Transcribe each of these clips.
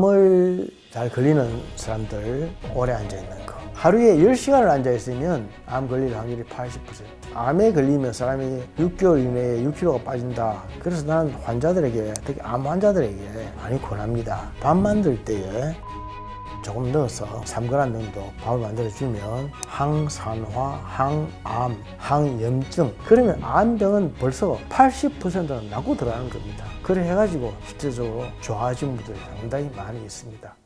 암을 잘 걸리는 사람들 오래 앉아 있는 거. 하루에 10시간을 앉아 있으면 암 걸릴 확률이 80%. 암에 걸리면 사람이 6개월 이내에 6kg가 빠진다. 그래서 나는 환자들에게, 특히 암 환자들에게 많이 권합니다. 밥 만들 때에 조금 넣어서 3g 정도 밥을 만들어주면 항산화, 항암, 항염증 그러면 암병은 벌써 80%는 낫고 들어가는 겁니다. 그래 해가지고 실질적으로 좋아진 분들이 상당히 많이 있습니다.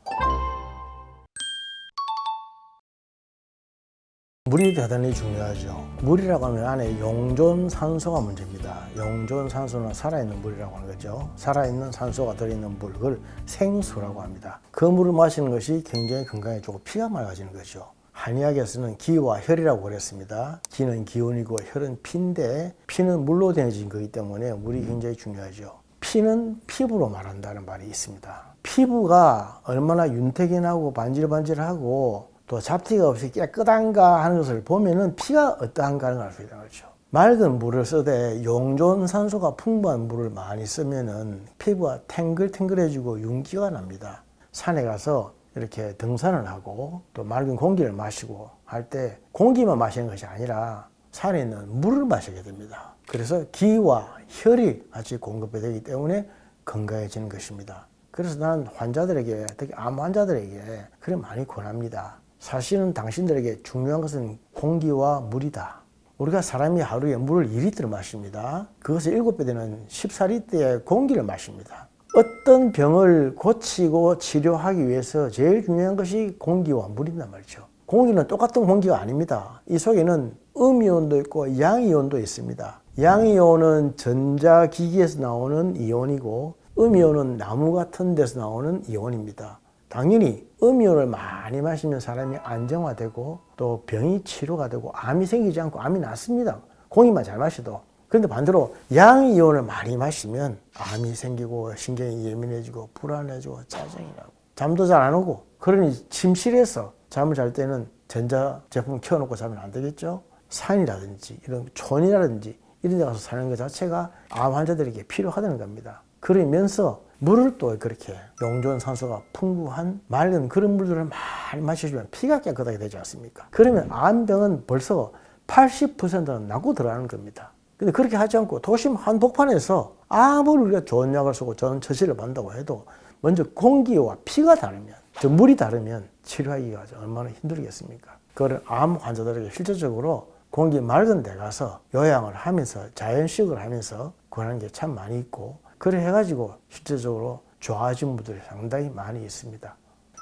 물이 대단히 중요하죠. 물이라고 하면 안에 용존 산소가 문제입니다. 용존 산소는 살아있는 물이라고 하는 거죠. 살아있는 산소가 들어있는 물, 그걸 생수라고 합니다. 그 물을 마시는 것이 굉장히 건강에 좋고 피가 맑아지는 거죠. 한의학에서는 기와 혈이라고 그랬습니다. 기는 기운이고 혈은 피인데 피는 물로 되어진 거기 때문에 물이 굉장히 중요하죠. 피는 피부로 말한다는 말이 있습니다. 피부가 얼마나 윤택이 나고 반질반질하고 또 잡티가 없이 깨끗한가 하는 것을 보면은 피가 어떠한가 하는 걸 알 수 있다는 거죠. 맑은 물을 쓰되 용존 산소가 풍부한 물을 많이 쓰면은 피부가 탱글탱글해지고 윤기가 납니다. 산에 가서 이렇게 등산을 하고 또 맑은 공기를 마시고 할 때 공기만 마시는 것이 아니라 산에 있는 물을 마시게 됩니다. 그래서 기와 혈이 같이 공급이 되기 때문에 건강해지는 것입니다. 그래서 나는 환자들에게 특히 암 환자들에게 그래 많이 권합니다. 사실은 당신들에게 중요한 것은 공기와 물이다. 우리가 사람이 하루에 물을 2리터를 마십니다. 그것을 7배 되는 14리터의 공기를 마십니다. 어떤 병을 고치고 치료하기 위해서 제일 중요한 것이 공기와 물이란 말이죠. 공기는 똑같은 공기가 아닙니다. 이 속에는 음이온도 있고 양이온도 있습니다. 양이온은 전자기기에서 나오는 이온이고 음이온은 나무 같은 데서 나오는 이온입니다. 당연히 음이온을 많이 마시면 사람이 안정화되고 또 병이 치료가 되고 암이 생기지 않고 암이 낫습니다. 공기만 잘 마셔도. 그런데 반대로 양이온을 많이 마시면 암이 생기고 신경이 예민해지고 불안해지고 짜증이 나고 잠도 잘 안 오고 그러니 침실에서 잠을 잘 때는 전자 제품 켜놓고 자면 안 되겠죠. 산이라든지 이런 촌이라든지 이런 데 가서 사는 것 자체가 암 환자들에게 필요하다는 겁니다. 그러면서 물을 또 그렇게 용존 산소가 풍부한 맑은 그런 물들을 많이 마셔주면 피가 깨끗하게 되지 않습니까? 그러면 암병은 벌써 80%는 낫고 들어가는 겁니다. 근데 그렇게 하지 않고 도심 한복판에서 아무리 우리가 좋은 약을 쓰고 좋은 처치를 받는다고 해도 먼저 공기와 피가 다르면, 저 물이 다르면 치료하기가 얼마나 힘들겠습니까? 그걸 암 환자들에게 실질적으로 공기 맑은 데 가서 요양을 하면서 자연식을 하면서 권하는 게 참 많이 있고 그래 해가지고 실제적으로 좋아진 분들이 상당히 많이 있습니다.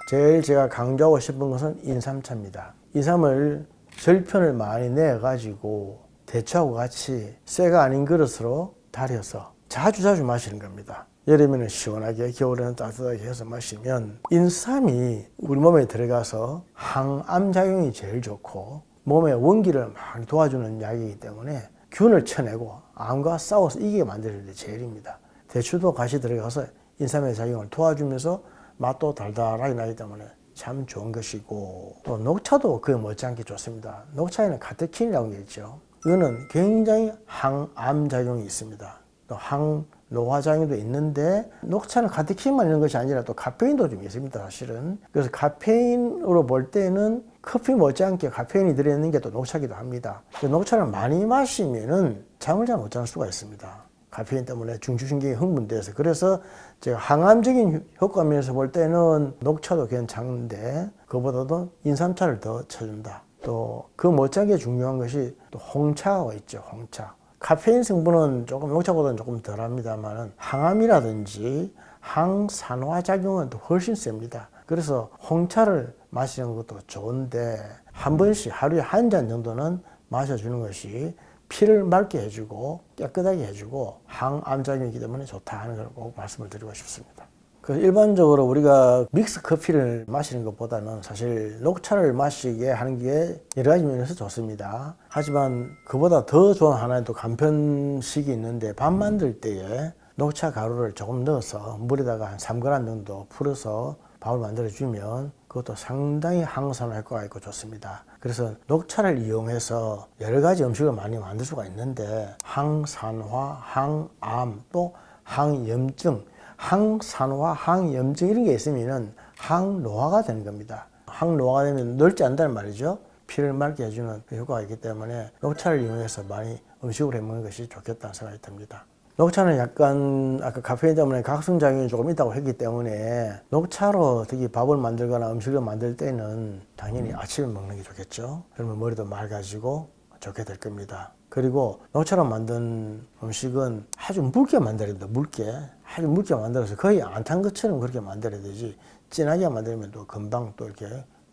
제일 제가 강조하고 싶은 것은 인삼차입니다. 인삼을 절편을 많이 내가지고 대추하고 같이 쇠가 아닌 그릇으로 달여서 자주자주 마시는 겁니다. 여름에는 시원하게, 겨울에는 따뜻하게 해서 마시면 인삼이 우리 몸에 들어가서 항암 작용이 제일 좋고 몸의 원기를 많이 도와주는 약이기 때문에 균을 쳐내고 암과 싸워서 이기게 만드는 데 제일입니다. 대추도 같이 들어가서 인삼의 작용을 도와주면서 맛도 달달하게 나기 때문에 참 좋은 것이고 또 녹차도 그 못지않게 좋습니다. 녹차에는 카테킨이라는 게 있죠. 이거는 굉장히 항암 작용이 있습니다. 또 항노화 작용도 있는데 녹차는 카테킨만 있는 것이 아니라 또 카페인도 좀 있습니다. 사실은 그래서 카페인으로 볼 때는 커피 못지않게 카페인이 들어있는 게 또 녹차기도 합니다. 녹차를 많이 마시면은 잠을 잘못 자는 수가 있습니다. 카페인 때문에 중추신경이 흥분돼서 그래서 제가 항암적인 효과 면에서 볼 때는 녹차도 괜찮은데 그보다도 인삼차를 더 쳐준다. 또 그 못지않게 중요한 것이 또 홍차가 있죠. 홍차. 카페인 성분은 조금 녹차보다는 조금 덜합니다만 항암이라든지 항산화 작용은 또 훨씬 셉니다. 그래서 홍차를 마시는 것도 좋은데 한 번씩 하루에 한 잔 정도는 마셔주는 것이 피를 맑게 해주고 깨끗하게 해주고 항암작용이기 때문에 좋다 하는 걸 꼭 말씀을 드리고 싶습니다. 그 일반적으로 우리가 믹스 커피를 마시는 것보다는 사실 녹차를 마시게 하는 게 여러 가지 면에서 좋습니다. 하지만 그보다 더 좋은 하나의 또 간편식이 있는데 밥 만들 때에 녹차 가루를 조금 넣어서 물에다가 한 3g 정도 풀어서 밥을 만들어 주면 그것도 상당히 항산화 효과가 있고 좋습니다. 그래서 녹차를 이용해서 여러 가지 음식을 많이 만들 수가 있는데 항산화, 항암, 또 항염증, 항산화, 항염증 이런 게 있으면은 항노화가 되는 겁니다. 항노화가 되면 넓지 않다는 말이죠. 피를 맑게 해주는 그 효과가 있기 때문에 녹차를 이용해서 많이 음식을 해 먹는 것이 좋겠다는 생각이 듭니다. 녹차는 약간 아까 카페인 때문에 각성작용이 조금 있다고 했기 때문에 녹차로 특히 밥을 만들거나 음식을 만들 때는 당연히 아침에 먹는 게 좋겠죠. 그러면 머리도 맑아지고 좋게 될 겁니다. 그리고 녹차로 만든 음식은 아주 묽게 만들어야 됩니다. 묽게. 아주 묽게 만들어서 거의 안 탄 것처럼 그렇게 만들어야 되지. 진하게 만들면 또 금방 또 이렇게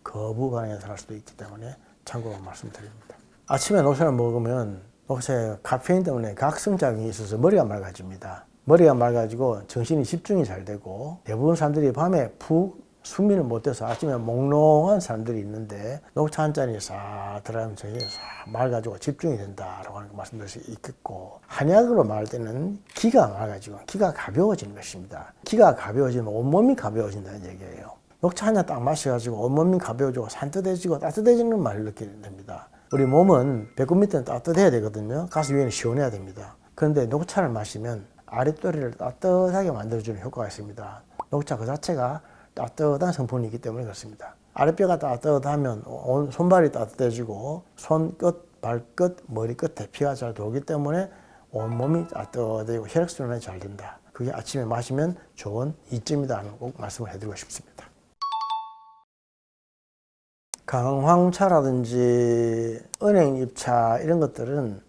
거부 반응이 살 수도 있기 때문에 참고로 말씀드립니다. 아침에 녹차를 먹으면 녹차에 카페인 때문에 각성작용이 있어서 머리가 맑아집니다. 머리가 맑아지고 정신이 집중이 잘 되고 대부분 사람들이 밤에 푹 숙면을 못해서 아침에 몽롱한 사람들이 있는데 녹차 한 잔이 싹 들어가면 정신이 싹 맑아지고 집중이 된다라고 하는 거 말씀드릴 수 있겠고 한약으로 말할 때는 기가 맑아지고 기가 가벼워지는 것입니다. 기가 가벼워지면 온몸이 가벼워진다는 얘기예요. 녹차 한 잔 딱 마셔가지고 온몸이 가벼워지고 산뜻해지고 따뜻해지는 말을 느끼게 됩니다. 우리 몸은 배꼽 밑에는 따뜻해야 되거든요. 가슴 위에는 시원해야 됩니다. 그런데 녹차를 마시면 아랫도리를 따뜻하게 만들어주는 효과가 있습니다. 녹차 그 자체가 따뜻한 성분이기 때문에 그렇습니다. 아랫배가 따뜻하면 온 손발이 따뜻해지고 손끝, 발끝, 머리끝에 피가 잘 돌기 때문에 온몸이 따뜻해지고 혈액순환이 잘 된다. 그게 아침에 마시면 좋은 이점이다는 꼭 말씀을 해드리고 싶습니다. 강황차라든지 은행잎차 이런 것들은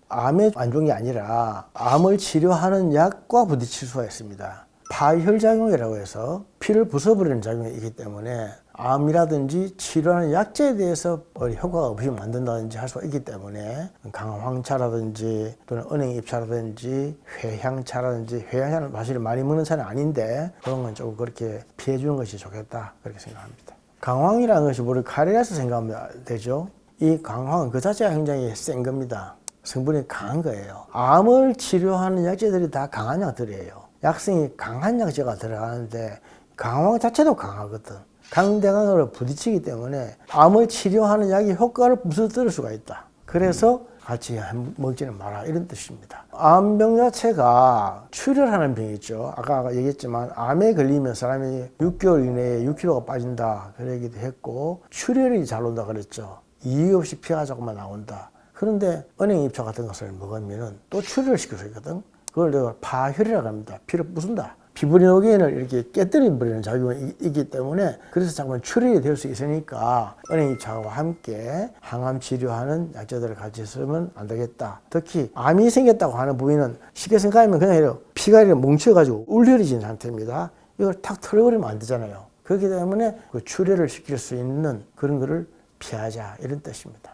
좋은 게 아니라 암을 치료하는 약과 부딪힐 수가 있습니다. 파혈작용이라고 해서 피를 부숴버리는 작용이 있기 때문에 암이라든지 치료하는 약제에 대해서 효과가 없이 만든다든지 할 수가 있기 때문에 강황차라든지 또는 은행 잎차라든지 회향차라든지 회향차는 사실 많이 먹는 차는 아닌데 그런 건 조금 그렇게 피해 주는 것이 좋겠다 그렇게 생각합니다. 강황이라는 것이 우리 카레라서 생각하면 되죠. 이 강황은 그 자체가 굉장히 센 겁니다. 성분이 강한 거예요. 암을 치료하는 약제들이 다 강한 약들이에요. 약성이 강한 약제가 들어가는데 강황 자체도 강하거든. 강대강으로 부딪히기 때문에 암을 치료하는 약이 효과를 부서뜨릴 수가 있다. 그래서 같이 먹지는 마라 이런 뜻입니다. 암병 자체가 출혈하는 병이 있죠. 아까 얘기했지만 암에 걸리면 사람이 6개월 이내에 6kg가 빠진다 그런 얘기도 했고 출혈이 잘 온다 그랬죠. 이유 없이 피가 조금만 나온다. 그런데 은행잎차 같은 것을 먹으면 또수 있거든. 그걸 내가 파혈이라고 합니다. 피를 부순다. 피브리노겐을 이렇게 깨뜨려 버리는 작용이 있기 때문에 그래서 자꾸만 출혈이 될 수 있으니까 은행잎차와 함께 항암 치료하는 약재들을 같이 쓰면 안 되겠다. 특히 암이 생겼다고 하는 부위는 쉽게 생각하면 그냥 이렇게 피가 이렇게 뭉쳐가지고 울려진 상태입니다. 이걸 탁 털어버리면 안 되잖아요. 그렇기 때문에 그 출혈을 시킬 수 있는 그런 거를 피하자 이런 뜻입니다.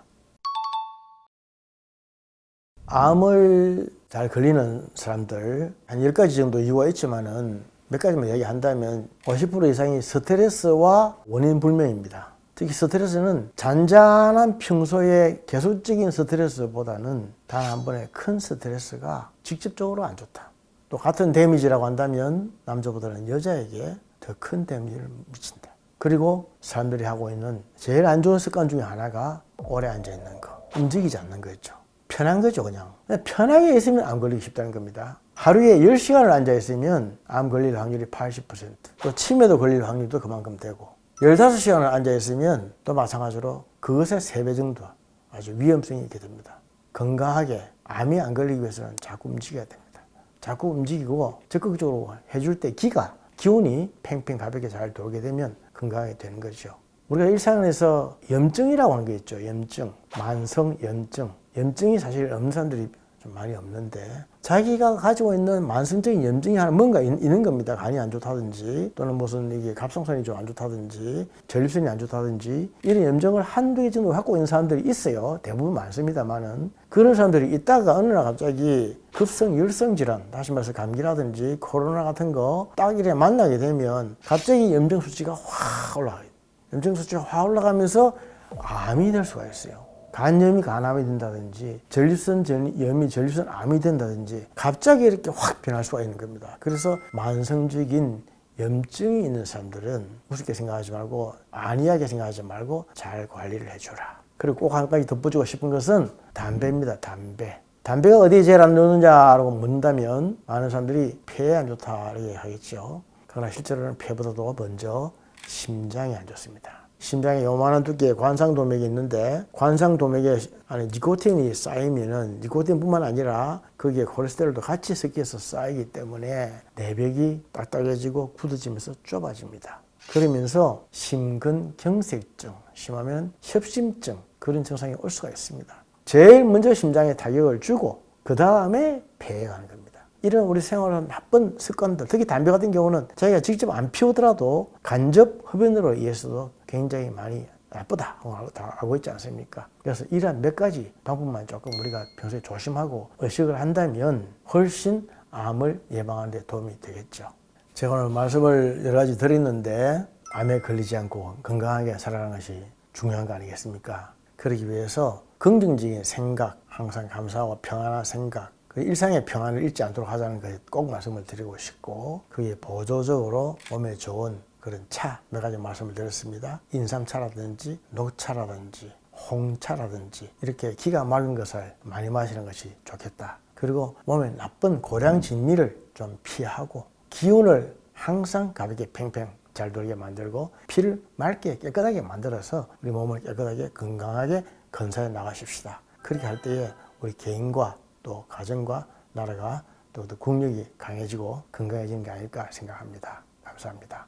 암을 잘 걸리는 사람들 한 10가지 정도 이유가 있지만은 몇 가지만 얘기한다면 50% 이상이 스트레스와 원인 불명입니다. 특히 스트레스는 잔잔한 평소에 계속적인 스트레스보다는 단 한 번의 큰 스트레스가 직접적으로 안 좋다. 또 같은 데미지라고 한다면 남자보다는 여자에게 더 큰 데미지를 미친다. 그리고 사람들이 하고 있는 제일 안 좋은 습관 중에 하나가 오래 앉아 있는 거, 움직이지 않는 거였죠. 편한 거죠, 그냥. 편하게 있으면 암 걸리기 쉽다는 겁니다. 하루에 10시간을 앉아 있으면 암 걸릴 확률이 80%. 또 치매도 걸릴 확률도 그만큼 되고. 15시간을 앉아 있으면 또 마찬가지로 그것의 3배 정도 아주 위험성이 있게 됩니다. 건강하게 암이 안 걸리기 위해서는 자꾸 움직여야 됩니다. 자꾸 움직이고 적극적으로 해줄 때 기가, 기운이 팽팽 가볍게 잘 돌게 되면 건강하게 되는 거죠. 우리가 일상에서 염증이라고 하는 게 있죠. 염증, 만성 염증. 염증이 사실 없는 사람들이 좀 많이 없는데 자기가 가지고 있는 만성적인 염증이 하나 뭔가 있, 는 겁니다. 간이 안 좋다든지 또는 무슨 이게 갑상선이 좀 안 좋다든지 전립선이 안 좋다든지 이런 염증을 한두 개 정도 갖고 있는 사람들이 있어요. 대부분 많습니다만은 그런 사람들이 있다가 어느 날 갑자기 급성 열성 질환 다시 말해서 감기라든지 코로나 같은 거 딱 이래 만나게 되면 갑자기 염증 수치가 확 올라가요. 염증 수치가 확 올라가면서 암이 될 수가 있어요. 간염이 간암이 된다든지 전립선 염이 전립선 암이 된다든지 갑자기 이렇게 확 변할 수가 있는 겁니다. 그래서 만성적인 염증이 있는 사람들은 무섭게 생각하지 말고 안이하게 생각하지 말고 잘 관리를 해줘라. 그리고 꼭 한 가지 덧붙이고 싶은 것은 담배입니다. 담배. 담배가 어디에 제일 안 좋느냐라고 묻는다면 많은 사람들이 폐에 안 좋다 이렇게 하겠죠. 그러나 실제로는 폐보다도 먼저 심장이 안 좋습니다. 심장에 요만한 두께의 관상동맥이 있는데 관상동맥에 안에 니코틴이 쌓이면은 니코틴뿐만 아니라 거기에 콜레스테롤도 같이 섞여서 쌓이기 때문에 내벽이 딱딱해지고 굳어지면서 좁아집니다. 그러면서 심근경색증, 심하면 협심증 그런 증상이 올 수가 있습니다. 제일 먼저 심장에 타격을 주고 그 다음에 폐에 가는 겁니다. 이런 우리 생활의 나쁜 습관들, 특히 담배 같은 경우는 자기가 직접 안 피우더라도 간접 흡연으로 인해서도 굉장히 많이 나쁘다 다 알고 있지 않습니까? 그래서 이러한 몇 가지 방법만 조금 우리가 평소에 조심하고 의식을 한다면 훨씬 암을 예방하는 데 도움이 되겠죠. 제가 오늘 말씀을 여러 가지 드렸는데 암에 걸리지 않고 건강하게 살아가는 것이 중요한 거 아니겠습니까? 그러기 위해서 긍정적인 생각, 항상 감사하고 평안한 생각, 그 일상의 평안을 잃지 않도록 하자는 것을 꼭 말씀을 드리고 싶고 그게 보조적으로 몸에 좋은 그런 차 몇 가지 말씀을 드렸습니다. 인삼차라든지 녹차라든지 홍차라든지 이렇게 기가 막은 것을 많이 마시는 것이 좋겠다. 그리고 몸에 나쁜 고량 진미를 좀 피하고 기운을 항상 가볍게 팽팽 잘 돌게 만들고 피를 맑게 깨끗하게 만들어서 우리 몸을 깨끗하게 건강하게 건사해 나가십시다. 그렇게 할 때에 우리 개인과 또 가정과 나라가 또더 국력이 강해지고 건강해지는 게 아닐까 생각합니다. 감사합니다.